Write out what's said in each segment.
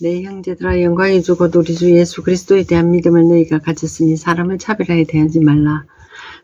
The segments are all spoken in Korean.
내 형제들아 영광이 주고 우리 주 예수 그리스도에 대한 믿음을 너희가 가졌으니 사람을 차별하게 대하지 말라.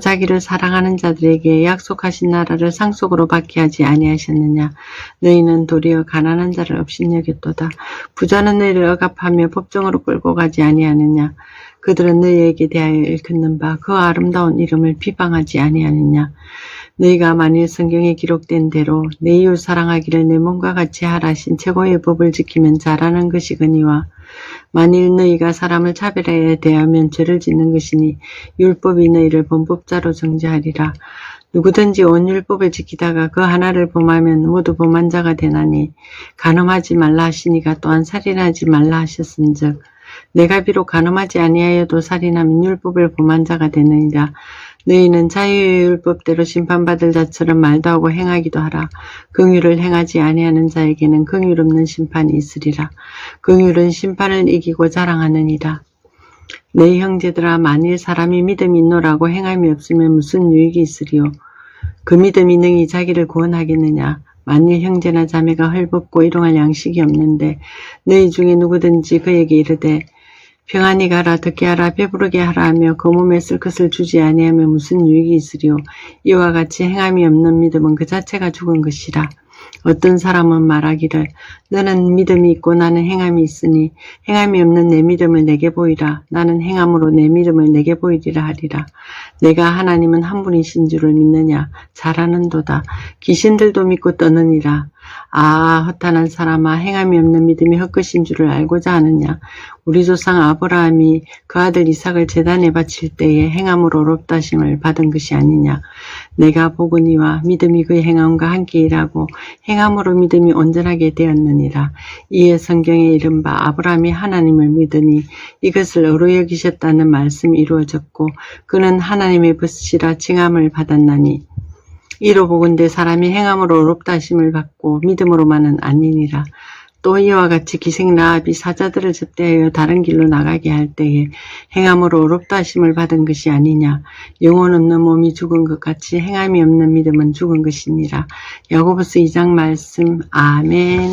자기를 사랑하는 자들에게 약속하신 나라를 상속으로 받게 하지 아니하셨느냐? 너희는 도리어 가난한 자를 업신여겼도다. 부자는 너희를 억압하며 법정으로 끌고 가지 아니하느냐? 그들은 너희에게 대하여 일컫는 바 그 아름다운 이름을 비방하지 아니하느냐? 너희가 만일 성경에 기록된 대로 내 이웃 사랑하기를 내 몸과 같이 하라신 최고의 법을 지키면 잘하는 것이거니와 만일 너희가 사람을 차별하여 대하면 죄를 짓는 것이니 율법이 너희를 범법자로 정죄하리라. 누구든지 온 율법을 지키다가 그 하나를 범하면 모두 범한 자가 되나니 간음하지 말라 하시니가 또한 살인하지 말라 하셨은즉 내가 비록 간음하지 아니하여도 살인하면 율법을 범한 자가 되느니라. 너희는 자유의 율법대로 심판받을 자처럼 말도 하고 행하기도 하라. 긍휼을 행하지 아니하는 자에게는 긍휼 없는 심판이 있으리라. 긍휼은 심판을 이기고 자랑하느니라. 내 형제들아 만일 사람이 믿음이 있노라고 행함이 없으면 무슨 유익이 있으리요. 그 믿음이 능히 자기를 구원하겠느냐. 만일 형제나 자매가 헐벗고 일용할 양식이 없는데 너희 중에 누구든지 그에게 이르되 평안히 가라 듣게 하라 배부르게 하라 하며 그 몸에 쓸 것을 주지 아니하면 무슨 유익이 있으리요? 이와 같이 행함이 없는 믿음은 그 자체가 죽은 것이라. 어떤 사람은 말하기를 너는 믿음이 있고 나는 행함이 있으니 행함이 없는 내 믿음을 내게 보이라. 나는 행함으로 내 믿음을 내게 보이리라 하리라. 내가 하나님은 한 분이신 줄을 믿느냐? 잘하는도다. 귀신들도 믿고 떠느니라 아 허탄한 사람아 행함이 없는 믿음이 헛것인 줄을 알고자 하느냐? 우리 조상 아브라함이 그 아들 이삭을 제단에 바칠 때에 행함으로 어렵다심을 받은 것이 아니냐? 내가 보거니와 믿음이 그의 행함과 함께 일하고 행함으로 믿음이 온전하게 되었느니라. 이에 성경에 이른바 아브라함이 하나님을 믿으니 이것을 의로 여기셨다는 말씀이 이루어졌고 그는 하나님의 벗이라 칭함을 받았나니 이로 보건대 사람이 행함으로 어렵다 하심을 받고 믿음으로만은 아니니라. 또 이와 같이 기생 라합이 사자들을 접대하여 다른 길로 나가게 할 때에 행함으로 어렵다 하심을 받은 것이 아니냐. 영혼 없는 몸이 죽은 것 같이 행함이 없는 믿음은 죽은 것이니라. 야고보스 2장 말씀 아멘.